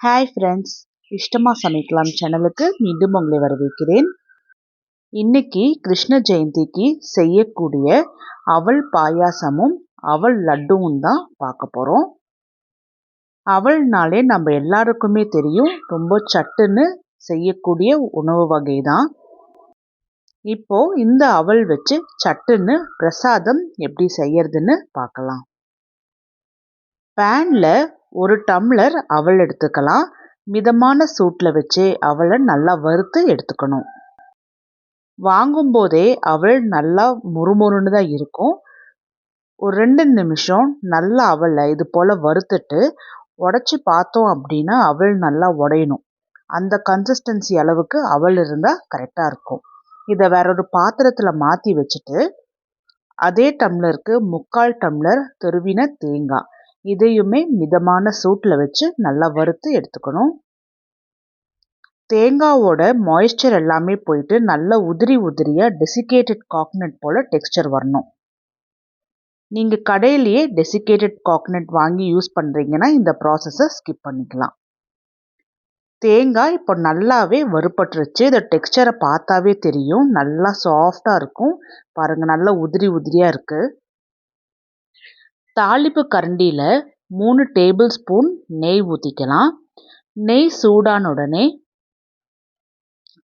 Hi friends இஷ்டமாக சமைக்கலாம் சேனலுக்கு மீண்டும் உங்களை வரவேற்கிறேன். இன்னைக்கு கிருஷ்ண ஜெயந்திக்கு செய்யக்கூடிய அவள் பாயாசமும் அவள் லட்டுவும் தான் பார்க்க போகிறோம் அவள்னாலே நம்ம எல்லாருக்குமே தெரியும். ரொம்ப சட்டுன்னு செய்யக்கூடிய உணவு வகை தான். இப்போ இந்த அவள் வச்சு சட்டுன்னு பிரசாதம் எப்படி செய்யறதுன்னு பார்க்கலாம். பேனில் ஒரு டம்ளர் அவல் எடுத்துக்கலாம். மிதமான சூட்டில் வச்சு அவலை நல்லா வறுத்து எடுத்துக்கணும். வாங்கும்போதே அவள் நல்லா முறுமுறுன்னு தான் இருக்கும். ஒரு ரெண்டு நிமிஷம் நல்லா அவலை இது போல் வறுத்துட்டு உடச்சி பார்த்தோம் அப்படின்னா அவள் நல்லா உடையணும். அந்த கன்சிஸ்டன்சி அளவுக்கு அவள் இருந்தால் கரெக்டாக இருக்கும். இதை வேற ஒரு பாத்திரத்தில் மாற்றி வச்சுட்டு அதே டம்ளருக்கு முக்கால் டம்ளர் துருவின தேங்காய். இதையுமே மிதமான சூட்டில் வச்சு நல்லா வறுத்து எடுத்துக்கணும். தேங்காவோட மாய்ஸ்சர் எல்லாமே போயிட்டு நல்லா உதிரி உதிரியாக டெசிகேட்டட் காக்னட் போல் டெக்ஸ்டர் வரணும். நீங்கள் கடையிலேயே டெசிகேட்டட் காக்னட் வாங்கி யூஸ் பண்ணுறீங்கன்னா இந்த ப்ராசஸை ஸ்கிப் பண்ணிக்கலாம். தேங்காய் இப்போ நல்லாவே வறுப்பட்டுருச்சு இந்த டெக்ஸ்டரை பார்த்தாவே தெரியும். நல்லா சாஃப்டாக இருக்கும். பாருங்கள் நல்லா உதிரி உதிரியாக இருக்குது தாளிப்பு கரண்டியில் மூணு டேபிள் ஸ்பூன் நெய் ஊற்றிக்கலாம் நெய் சூடான உடனே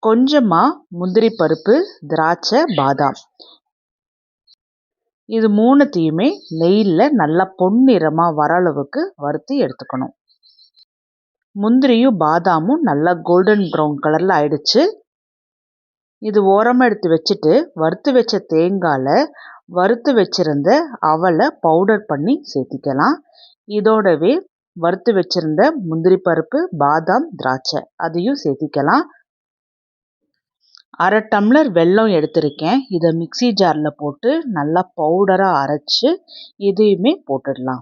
கொஞ்சமாக முந்திரி பருப்பு திராட்சை பாதாம். இது மூணுத்தையுமே நெய்யில் நல்லா பொன்னிறமாக வர அளவுக்கு வறுத்து எடுத்துக்கணும். முந்திரியும் பாதாமும் நல்லா கோல்டன் ப்ரௌன் கலரில் ஆயிடுச்சு. இது ஓரமாக எடுத்து வச்சுட்டு வறுத்து வச்ச தேங்காயில் வறுத்து வச்சுருந்த அவலை பவுடர் பண்ணி சேர்த்திக்கலாம் இதோடவே வறுத்து வச்சுருந்த முந்திரி பருப்பு பாதாம் திராட்சை அதையும் சேர்த்திக்கலாம் அரை டம்ளர் வெல்லம் எடுத்திருக்கேன். இதை மிக்சி ஜாரில் போட்டு நல்லா பவுடராக அரைச்சி இதையுமே போட்டுடலாம்.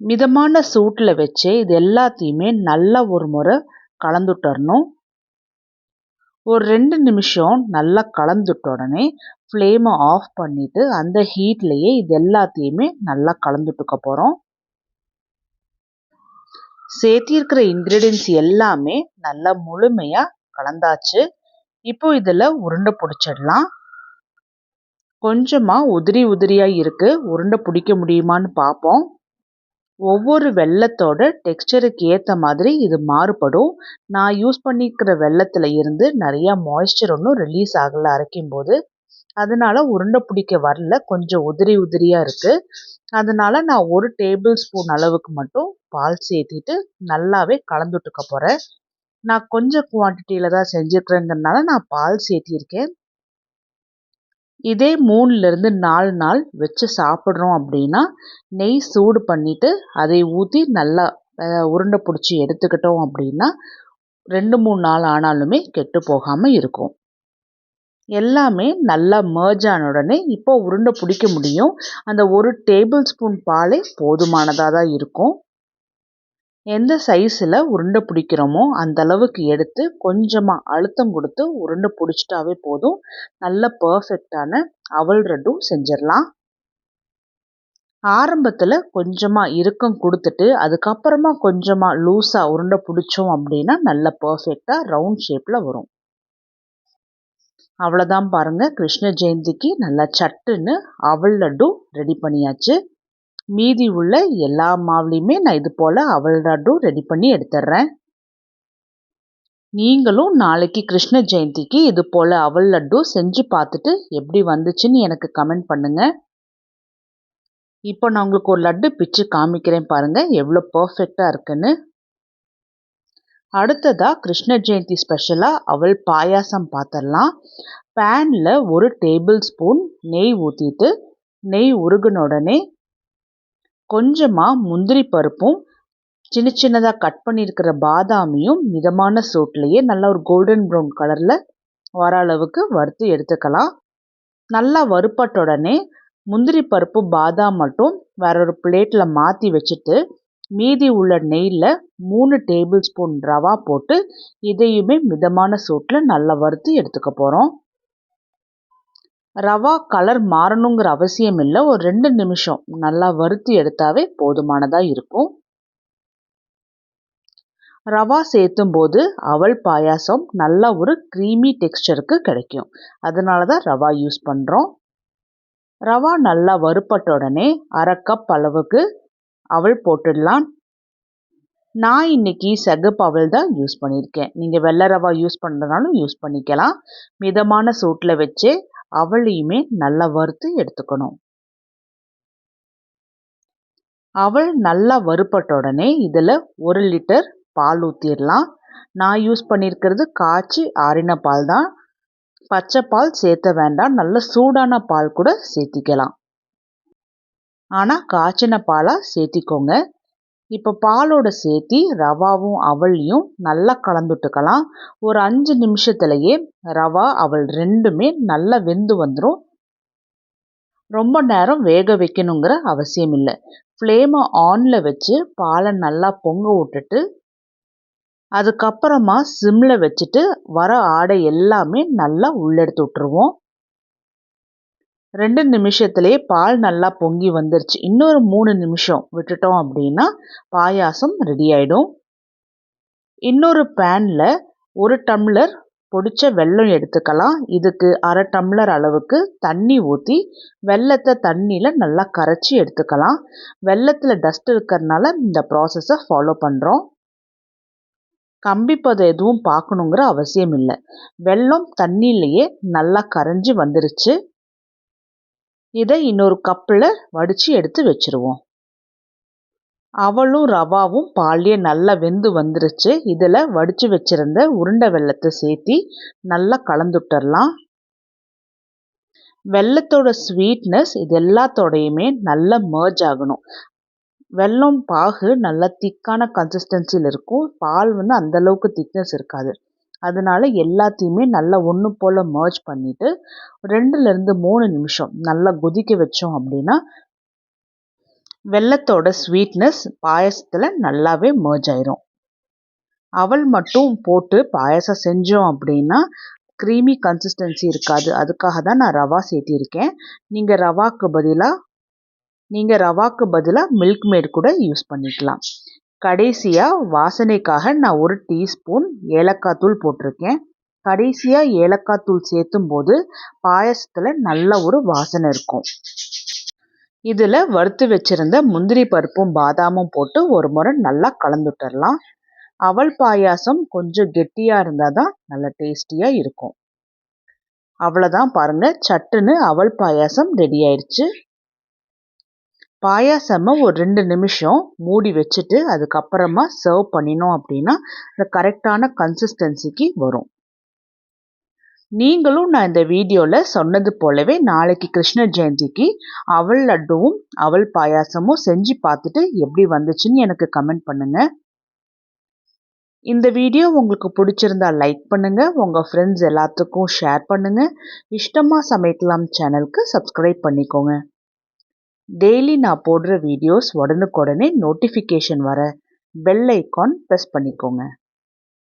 மிதமான சூட்டில் வச்சு இது எல்லாத்தையுமே நல்லா ஒரு முறை கலந்துட்டரணும். ஒரு ரெண்டு நிமிஷம் நல்லா கலந்துட்ட உடனே ஃப்ளேமை ஆஃப் பண்ணிவிட்டு அந்த ஹீட்லேயே இது எல்லாத்தையுமே நல்லா கலந்துட்டுக்க போகிறோம் சேர்த்திருக்கிற இன்க்ரீடியன்ஸ் எல்லாமே நல்லா முழுமையாக கலந்தாச்சு. இப்போ இதில் உருண்டை பிடிச்சிடலாம். கொஞ்சமாக உதிரி உதிரியாக இருக்குது உருண்டை பிடிக்க முடியுமான்னு பார்ப்போம் ஒவ்வொரு வெள்ளத்தோட டெக்ஸ்டருக்கு ஏற்ற மாதிரி இது மாறுபடும். நான் யூஸ் பண்ணிக்கிற வெள்ளத்தில் இருந்து நிறையா மாய்ஸ்சர் ஒன்றும் ரிலீஸ் ஆகலை அரைக்கும் போது அதனால உருண்டை பிடிக்க வரல. கொஞ்சம் உதிரி உதிரியாக இருக்குது அதனால நான் ஒரு டேபிள் ஸ்பூன் அளவுக்கு மட்டும் பால் சேர்த்திட்டு நல்லாவே கலந்துட்டுக்க போகிறேன் நான் கொஞ்சம் குவான்டிட்டியில் தான் செஞ்சுருக்கிறேங்கிறதுனால நான் பால் சேர்த்திருக்கேன். இதே மூணுலேருந்து நாலு நாள் வச்சு சாப்பிட்றோம் அப்படின்னா நெய் சூடு பண்ணிவிட்டு அதை ஊற்றி நல்லா உருண்டை பிடிச்சி எடுத்துக்கிட்டோம் அப்படின்னா ரெண்டு மூணு நாள் ஆனாலுமே கெட்டு போகாமல் இருக்கும். எல்லாமே நல்லா மர்ஜ் ஆன உடனே இப்போ உருண்டை பிடிக்க முடியும். அந்த ஒரு டேபிள் ஸ்பூன் பாலே போதுமானதாக தான் இருக்கும். எந்த சைஸில் உருண்டை பிடிக்கிறோமோ அந்த அளவுக்கு எடுத்து கொஞ்சமாக அழுத்தம் கொடுத்து உருண்டை பிடிச்சிட்டாவே போதும். நல்ல பர்ஃபெக்டான அவல் ரெட்டும் செஞ்சிடலாம். ஆரம்பத்தில் கொஞ்சமாக இறுக்கம் கொடுத்துட்டு அதுக்கப்புறமா கொஞ்சமாக லூஸாக உருண்டை பிடிச்சோம் அப்படின்னா நல்ல பர்ஃபெக்டாக ரவுண்ட் ஷேப்பில் வரும். அவ்வளோதான் பாருங்கள் கிருஷ்ண ஜெயந்திக்கு நல்லா சட்டுன்னு அவல் லட்டும் ரெடி பண்ணியாச்சு. மீதி உள்ள எல்லா மாவுலேயுமே நான் இது போல் அவல் லட்டும் ரெடி பண்ணி எடுத்துடுறேன் நீங்களும் நாளைக்கு கிருஷ்ண ஜெயந்திக்கு இது போல் அவல் லட்டு செஞ்சு பார்த்துட்டு எப்படி வந்துச்சுன்னு எனக்கு கமெண்ட் பண்ணுங்கள் இப்போ நான் உங்களுக்கு ஒரு லட்டு பிச்சு காமிக்கிறேன் பாருங்கள் எவ்வளோ பர்ஃபெக்டாக இருக்குன்னு. அடுத்ததாக கிருஷ்ண ஜெயந்தி ஸ்பெஷலாக அவள் பாயாசம் பார்த்துடலாம் பேனில் ஒரு டேபிள் ஸ்பூன் நெய் ஊற்றிட்டு நெய் உருகின உடனே கொஞ்சமாக முந்திரி பருப்பும் சின்ன சின்னதாக கட் பண்ணியிருக்கிற பாதாமியும் மிதமான சூட்லேயே நல்லா ஒரு கோல்டன் ப்ரௌன் கலரில் வர அளவுக்கு வறுத்து எடுத்துக்கலாம். நல்லா வறுப்பட்ட உடனே முந்திரி பருப்பு பாதாம் மட்டும் வேற ஒரு பிளேட்டில் மாற்றி வச்சுட்டு மீதி உள்ள நெய்யில் மூணு டேபிள் ஸ்பூன் ரவா போட்டு இதையுமே மிதமான சூட்டில் நல்லா வறுத்து எடுத்துக்க போகிறோம் ரவா கலர் மாறணுங்கிற அவசியம் இல்லை. ஒரு ரெண்டு நிமிஷம் நல்லா வறுத்து எடுத்தாவே போதுமானதாக இருக்கும். ரவா சேர்த்தும் போது அவல் பாயாசம் நல்ல ஒரு க்ரீமி டெக்ஸ்டருக்கு கிடைக்கும். அதனால தான் ரவா யூஸ் பண்ணுறோம் ரவா நல்லா வறுப்பட்ட உடனே அரை கப் அளவுக்கு அவள் போட்டுடலாம். நான் இன்னைக்கு சகப்பு அவள் தான் யூஸ் பண்ணியிருக்கேன். நீங்கள் வெள்ளை ரவா யூஸ் பண்ணுறதுனாலும் யூஸ் பண்ணிக்கலாம். மிதமான சூட்டில் வச்சு அவளையுமே நல்லா வறுத்து எடுத்துக்கணும். அவள் நல்லா வறுப்பட்ட உடனே இதில் ஒரு லிட்டர் பால் ஊற்றிடலாம் நான் யூஸ் பண்ணியிருக்கிறது காய்ச்சி ஆறின பால் தான். பச்சை பால் சேர்த்த வேண்டாம். நல்ல சூடான பால் கூட சேர்த்திக்கலாம். ஆனால் காய்ச்சின பாலாக சேர்த்திக்கோங்க. இப்போ பாலோட சேர்த்தி ரவாவும் அவளையும் நல்லா கலந்துட்டுக்கலாம். ஒரு அஞ்சு நிமிஷத்துலையே ரவா அவள் ரெண்டுமே நல்லா வெந்து வந்துடும் ரொம்ப நேரம் வேக வைக்கணுங்கிற அவசியம் இல்லை. ஃப்ளேமை ஆனில் வச்சு பாலை நல்லா பொங்க விட்டுட்டு அதுக்கப்புறமா சிம்மில் வச்சுட்டு வர ஆடை எல்லாமே நல்லா உள்ளெடுத்து விட்டுருவோம். ரெண்டு நிமிஷத்துலேயே பால் நல்லா பொங்கி வந்துருச்சு. இன்னொரு மூணு நிமிஷம் விட்டுட்டோம் அப்படின்னா பாயாசம் ரெடி ஆகிடும் இன்னொரு பேனில் ஒரு டம்ளர் பொடிச்ச வெல்லம் எடுத்துக்கலாம். இதுக்கு அரை டம்ளர் அளவுக்கு தண்ணி ஊற்றி வெள்ளத்தை தண்ணியில் நல்லா கரைச்சி எடுத்துக்கலாம். வெள்ளத்தில் டஸ்ட் இருக்கிறதுனால இந்த ப்ராசஸை ஃபாலோ பண்ணுறோம் கம்பிப்பதை எதுவும் பார்க்கணுங்கிற அவசியம் இல்லை. வெள்ளம் தண்ணியிலையே நல்லா கரைஞ்சி வந்துருச்சு. இதை இன்னொரு கப்பில் வடித்து எடுத்து வச்சுருவோம். அவளும் ரவாவும் பால்லையே நல்லா வெந்து வந்துருச்சு. இதில் வடித்து வச்சுருந்த உருண்டை வெள்ளத்தை சேர்த்தி நல்லா கலந்துட்டரலாம். வெள்ளத்தோட ஸ்வீட்னஸ் இது எல்லாத்தோடையுமே நல்லா மர்ஜ் ஆகணும். வெல்லம் பாகு நல்லா திக்கான கன்சிஸ்டன்சியில் இருக்கும். பால் வந்து அந்தளவுக்கு திக்னஸ் இருக்காது. அதனால எல்லாத்தையுமே நல்லா ஒன்று போல் மர்ஜ் பண்ணிவிட்டு ரெண்டுலேருந்து மூணு நிமிஷம் நல்லா கொதிக்க வச்சோம் அப்படின்னா வெள்ளத்தோட ஸ்வீட்னஸ் பாயசத்தில் நல்லாவே மர்ஜ் ஆயிரும். அவள் மட்டும் போட்டு பாயசம் செஞ்சோம் அப்படின்னா க்ரீமி கன்சிஸ்டன்சி இருக்காது. அதுக்காக தான் நான் ரவா சேர்த்திருக்கேன். நீங்கள் ரவாக்கு பதிலாக நீங்கள் ரவாக்கு பதிலாக மில்க் மேட் கூட யூஸ் பண்ணிக்கலாம். கடைசியாக வாசனைக்காக நான் ஒரு டீஸ்பூன் ஏலக்காய் தூள் போட்டிருக்கேன். கடைசியாக ஏலக்காய் தூள் சேர்த்தும் போது பாயசத்தில் நல்ல ஒரு வாசனை இருக்கும். இதில் வறுத்து வச்சுருந்த முந்திரி பருப்பும் பாதாமும் போட்டு ஒரு முறை நல்லா கலந்துட்டுடலாம் அவல் பாயாசம் கொஞ்சம் கெட்டியாக இருந்தால் தான் நல்ல டேஸ்டியாக இருக்கும். அவ்வளோதான் பாருங்கள் சட்டுன்னு அவல் பாயாசம் ரெடி ஆயிடுச்சு பாயாசமை ஒரு ரெண்டு நிமிஷம் மூடி வச்சுட்டு அதுக்கப்புறமா சர்வ் பண்ணினோம் அப்படின்னா இந்த கரெக்டான கன்சிஸ்டன்சிக்கு வரும். நீங்களும் நான் இந்த வீடியோவில் சொன்னது போலவே நாளைக்கு கிருஷ்ண ஜெயந்திக்கு அவள் லட்டுவும் அவள் பாயாசமும் செஞ்சு பார்த்துட்டு எப்படி வந்துச்சுன்னு எனக்கு கமெண்ட் பண்ணுங்கள் இந்த வீடியோ உங்களுக்கு பிடிச்சிருந்தா லைக் பண்ணுங்கள் உங்கள் ஃப்ரெண்ட்ஸ் எல்லாத்துக்கும் ஷேர் பண்ணுங்கள் இஷ்டமாக சமைக்கலாம் சேனலுக்கு சப்ஸ்கிரைப் பண்ணிக்கோங்க. டெய்லி நான் போடுற வீடியோஸ் உடனுக்குடனே நோட்டிஃபிகேஷன் வர பெல் ஐக்கான் ப்ரெஸ் பண்ணிக்கோங்க.